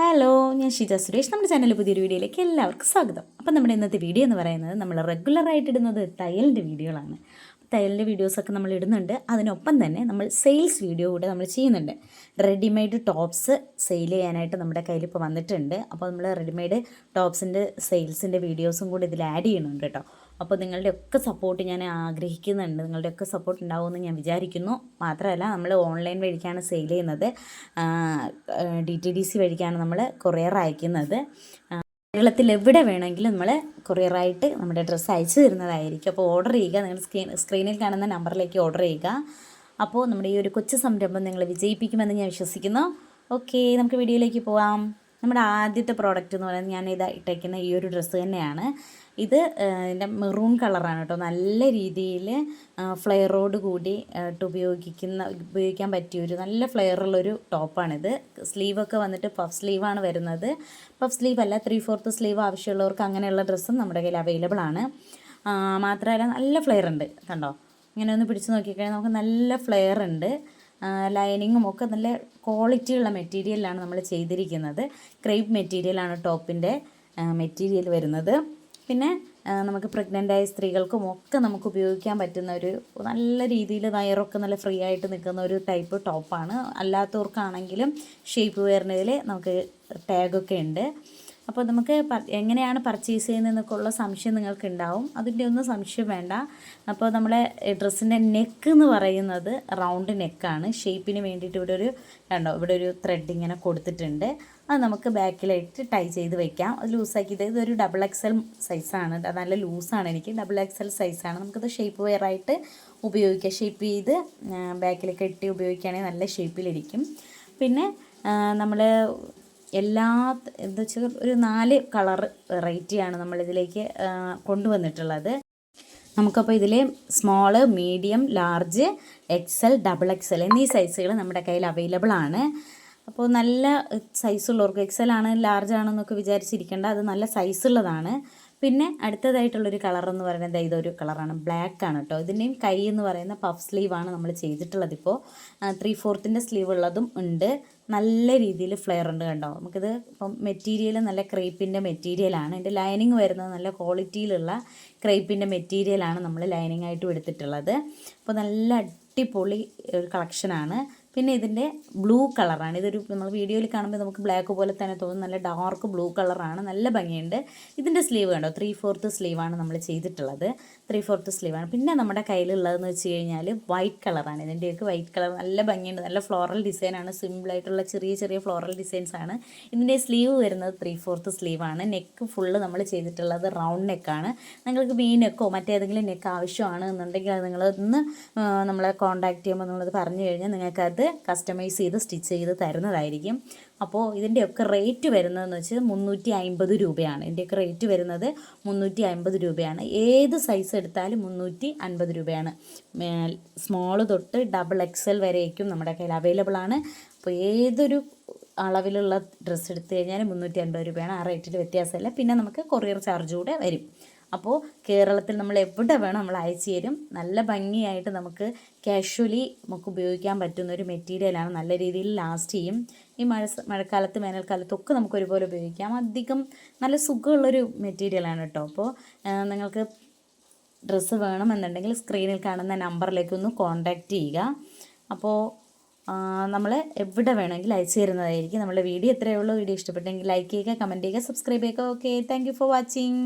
Hello ഞാൻ ഷിജ സുരേഷ്. നമ്മുടെ ചാനലിൽ പുതിയൊരു വീഡിയോയിലേക്ക് എല്ലാവർക്കും സ്വാഗതം. അപ്പം നമ്മുടെ ഇന്നത്തെ വീഡിയോ എന്ന് പറയുന്നത് നമ്മൾ റെഗുലറായിട്ട് ഇടുന്നത് തയ്യലിന്റെ വീഡിയോകളാണ്. തയ്യലിന്റെ വീഡിയോസൊക്കെ നമ്മൾ ഇടുന്നുണ്ട്. അതിനൊപ്പം തന്നെ നമ്മൾ സെയിൽസ് വീഡിയോ കൂടെ നമ്മൾ ചെയ്യുന്നുണ്ട്. റെഡിമെയ്ഡ് ടോപ്സ് സെയിൽ ചെയ്യാനായിട്ട് നമ്മുടെ കയ്യിൽ ഇപ്പോൾ വന്നിട്ടുണ്ട്. അപ്പോൾ നമ്മൾ റെഡിമെയ്ഡ് ടോപ്സിന്റെ സെയിൽസിന്റെ വീഡിയോസും കൂടി ഇതിൽ ആഡ് ചെയ്യുന്നുണ്ട് കേട്ടോ. അപ്പോൾ നിങ്ങളുടെ ഒക്കെ സപ്പോർട്ട് ഞാൻ ആഗ്രഹിക്കുന്നുണ്ട്. നിങ്ങളുടെ ഒക്കെ സപ്പോർട്ട് ഉണ്ടാവുമെന്ന് ഞാൻ വിചാരിക്കുന്നു. മാത്രമല്ല നമ്മൾ ഓൺലൈൻ വഴിക്കാണ് സെയിൽ ചെയ്യുന്നത്. ഡി ടി ഡി സി വഴിക്കാണ് നമ്മൾ കൊറിയർ അയക്കുന്നത്. കേരളത്തിൽ എവിടെ വേണമെങ്കിലും നമ്മൾ കൊറിയറായിട്ട് നമ്മുടെ ഡ്രസ്സ് അയച്ചു തരുന്നതായിരിക്കും. അപ്പോൾ ഓർഡർ ചെയ്യുക നിങ്ങൾ സ്ക്രീൻ സ്ക്രീനിൽ കാണുന്ന നമ്പറിലേക്ക് ഓർഡർ ചെയ്യുക. അപ്പോൾ നമ്മുടെ ഈ ഒരു കൊച്ചു സംരംഭം നിങ്ങൾ വിജയിപ്പിക്കുമെന്ന് ഞാൻ വിശ്വസിക്കുന്നു. ഓക്കെ നമുക്ക് വീഡിയോയിലേക്ക് പോവാം. നമ്മുടെ ആദ്യത്തെ പ്രോഡക്റ്റ് എന്ന് പറയുന്നത് ഞാൻ ഇത് ഇട്ടേക്കുന്ന ഈ ഒരു ഡ്രസ്സ് തന്നെയാണ്. ഇത് എന്റെ മെറൂൺ കളറാണ് കേട്ടോ. നല്ല രീതിയിൽ ഫ്ലെയറോട് കൂടി ഉപയോഗിക്കുന്ന ഉപയോഗിക്കാൻ പറ്റിയ ഒരു നല്ല ഫ്ലെയറുള്ളൊരു ടോപ്പാണിത് സ്ലീവൊക്കെ വന്നിട്ട് പഫ് സ്ലീവാണ് വരുന്നത്. പഫ് സ്ലീവ് അല്ല ത്രീ ഫോർത്ത് സ്ലീവ് ആവശ്യമുള്ളവർക്ക് അങ്ങനെയുള്ള ഡ്രസ്സും നമ്മുടെ കയ്യിൽ അവൈലബിൾ ആണ്. മാത്രമല്ല നല്ല ഫ്ലെയർ ഉണ്ട്. കണ്ടോ? ഇങ്ങനെ ഒന്ന് പിടിച്ച് നോക്കിക്കഴിഞ്ഞാൽ നമുക്ക് നല്ല ഫ്ലെയർ ഉണ്ട്. ലൈനിങ്ങും ഒക്കെ നല്ല ക്വാളിറ്റിയുള്ള മെറ്റീരിയലാണ് നമ്മൾ ചെയ്തിരിക്കുന്നത്. ക്രേപ്പ് മെറ്റീരിയലാണ് ടോപ്പിന്റെ മെറ്റീരിയൽ വരുന്നത്. പിന്നെ നമുക്ക് പ്രഗ്നന്റ് ആയ സ്ത്രീകൾക്കും ഒക്കെ നമുക്ക് ഉപയോഗിക്കാൻ പറ്റുന്ന ഒരു നല്ല രീതിയിൽ വയറൊക്കെ നല്ല ഫ്രീ ആയിട്ട് നിൽക്കുന്ന ഒരു ടൈപ്പ് ടോപ്പാണ് അല്ലാത്തവർക്കാണെങ്കിലും ഷേപ്പ് വെയറിനതിൽ നമുക്ക് ടാഗൊക്കെ ഉണ്ട്. അപ്പോൾ നമുക്ക് എങ്ങനെയാണ് പർച്ചേസ് ചെയ്യുന്നതെന്നൊക്കെ ഉള്ള സംശയം നിങ്ങൾക്ക് ഉണ്ടാവും അതിന്റെ ഒന്നും സംശയം വേണ്ട. അപ്പോൾ നമ്മളെ ഡ്രസ്സിന്റെ നെക്ക് എന്ന് പറയുന്നത് റൗണ്ട് നെക്കാണ് ഷേപ്പിന് വേണ്ടിയിട്ട് ഇവിടെ ഒരു കണ്ടോ ഇവിടെ ഒരു ത്രെഡ് ഇങ്ങനെ കൊടുത്തിട്ടുണ്ട്. അത് നമുക്ക് ബാക്കിലായിട്ട് ടൈ ചെയ്ത് വെക്കാം. അത് ലൂസാക്കിയത് ഇതൊരു ഡബിൾ എക്സൽ സൈസാണ് നല്ല ലൂസാണ് എനിക്ക്. ഡബിൾ എക്സൽ സൈസാണ് നമുക്കത് ഷേപ്പ് വെയറായിട്ട് ഉപയോഗിക്കാം. ഷേപ്പ് ചെയ്ത് ബാക്കിലേക്ക് ഇട്ടി ഉപയോഗിക്കുകയാണെങ്കിൽ നല്ല ഷേപ്പിലിരിക്കും പിന്നെ നമ്മൾ എല്ലാ എന്താ വെച്ചാൽ ഒരു നാല് കളർ വെറൈറ്റിയാണ് നമ്മളിതിലേക്ക് കൊണ്ടുവന്നിട്ടുള്ളത്. നമുക്കപ്പോൾ ഇതിൽ small medium large XL double XL എന്നീ സൈസുകൾ നമ്മുടെ കയ്യിൽ അവൈലബിൾ ആണ്. അപ്പോൾ നല്ല സൈസുള്ളവർക്ക് എക്സൽ ആണ് ലാർജ് ആണെന്നൊക്കെ വിചാരിച്ചിരിക്കേണ്ട അത് നല്ല സൈസുള്ളതാണ്. പിന്നെ അടുത്തതായിട്ടുള്ളൊരു കളർ എന്ന് പറയുന്നത് ഇതൊരു കളറാണ് ബ്ലാക്ക് ആണ് കേട്ടോ ഇതിന്റെയും കൈ എന്ന് പറയുന്ന പഫ് സ്ലീവാണ് നമ്മൾ ചെയ്തിട്ടുള്ളത് ഇപ്പോൾ. ത്രീ ഫോർത്തിന്റെ സ്ലീവ് ഉള്ളതും ഉണ്ട്. നല്ല രീതിയിൽ ഫ്ലെയർ ഉണ്ട് കണ്ടോ? നമുക്കിത് ഇപ്പം മെറ്റീരിയൽ നല്ല ക്രേപ്പിന്റെ മെറ്റീരിയലാണ് ഇതിന്റെ ലൈനിങ് വരുന്നത് നല്ല ക്വാളിറ്റിയിലുള്ള ക്രേപ്പിന്റെ മെറ്റീരിയലാണ് നമ്മൾ ലൈനിങ് ആയിട്ടും എടുത്തിട്ടുള്ളത്. അപ്പോൾ നല്ല അടിപൊളി ഒരു കളക്ഷനാണ് പിന്നെ ഇതിന്റെ ബ്ലൂ കളറാണ് ഇതൊരു നമ്മൾ വീഡിയോയിൽ കാണുമ്പോൾ നമുക്ക് ബ്ലാക്ക് പോലെ തന്നെ തോന്നും. നല്ല ഡാർക്ക് ബ്ലൂ കളറാണ് നല്ല ഭംഗിയുണ്ട്. ഇതിന്റെ സ്ലീവ് കണ്ടോ? ത്രീ ഫോർത്ത് സ്ലീവാണ് നമ്മൾ ചെയ്തിട്ടുള്ളത്. ത്രീ ഫോർത്ത് സ്ലീവാണ് പിന്നെ നമ്മുടെ കയ്യിലുള്ളതെന്ന് വെച്ച് കഴിഞ്ഞാൽ വൈറ്റ് കളറാണ് ഇതിന്റെയൊക്കെ വൈറ്റ് കളർ നല്ല ഭംഗിയുണ്ട്. നല്ല ഫ്ലോറൽ ഡിസൈനാണ് സിമ്പിളായിട്ടുള്ള ചെറിയ ചെറിയ ഫ്ലോറൽ ഡിസൈൻസ് ആണ്. ഇതിന്റെ സ്ലീവ് വരുന്നത് ത്രീ ഫോർത്ത് സ്ലീവാണ് നെക്ക് ഫുള്ള് നമ്മൾ ചെയ്തിട്ടുള്ളത് റൗണ്ട് നെക്കാണ് നിങ്ങൾക്ക് വി നെക്കോ മറ്റേതെങ്കിലും നെക്ക് ആവശ്യമാണ് എന്നുണ്ടെങ്കിൽ അത് നിങ്ങളൊന്ന് നമ്മളെ കോൺടാക്ട് ചെയ്യുമ്പോൾ നിങ്ങളത് പറഞ്ഞു കഴിഞ്ഞാൽ നിങ്ങൾക്കത് കസ്റ്റമൈസ് ചെയ്ത് സ്റ്റിച്ച് ചെയ്ത് തരുന്നതായിരിക്കും. അപ്പോൾ ഇതിന്റെയൊക്കെ റേറ്റ് വരുന്നതെന്ന് വെച്ചാൽ മുന്നൂറ്റി അമ്പത് രൂപയാണ്. ഇതിന്റെയൊക്കെ റേറ്റ് വരുന്നത് മുന്നൂറ്റി അമ്പത് രൂപയാണ്. ഏത് സൈസ് എടുത്താലും മുന്നൂറ്റി അൻപത് രൂപയാണ് സ്മോൾ തൊട്ട് ഡബിൾ എക്സൽ വരേക്കും നമ്മുടെ കയ്യിൽ അവൈലബിൾ ആണ്. അപ്പോൾ ഏതൊരു അളവിലുള്ള ഡ്രസ്സ് എടുത്തു കഴിഞ്ഞാൽ മുന്നൂറ്റി അൻപത് രൂപയാണ്. ആ റേറ്റിൽ വ്യത്യാസമില്ല. പിന്നെ നമുക്ക് കൊറിയർ ചാർജ് കൂടെ വരും. അപ്പോൾ കേരളത്തിൽ നമ്മൾ എവിടെ വേണം നമ്മൾ അയച്ചു തരും. നല്ല ഭംഗിയായിട്ട് നമുക്ക് കാഷ്വലി നമുക്ക് ഉപയോഗിക്കാൻ പറ്റുന്ന ഒരു മെറ്റീരിയലാണ് നല്ല രീതിയിൽ ലാസ്റ്റ് ചെയ്യും. ഈ മഴ മഴക്കാലത്ത് വേനൽക്കാലത്തൊക്കെ നമുക്ക് ഒരുപോലെ ഉപയോഗിക്കാം. അധികം നല്ല സുഖമുള്ളൊരു മെറ്റീരിയലാണ് കേട്ടോ. അപ്പോൾ നിങ്ങൾക്ക് ഡ്രസ്സ് വേണമെന്നുണ്ടെങ്കിൽ സ്ക്രീനിൽ കാണുന്ന നമ്പറിലേക്ക് ഒന്ന് കോൺടാക്റ്റ് ചെയ്യുക. അപ്പോൾ നമ്മൾ എവിടെ വേണമെങ്കിൽ അയച്ചു തരുന്നതായിരിക്കും. നമ്മുടെ വീഡിയോ എത്രയേ ഉള്ളൂ. വീഡിയോ ഇഷ്ടപ്പെട്ടെങ്കിൽ ലൈക്ക് ചെയ്യുക കമന്റ് ചെയ്യുക സബ്സ്ക്രൈബ് ചെയ്യുക. Okay thank for watching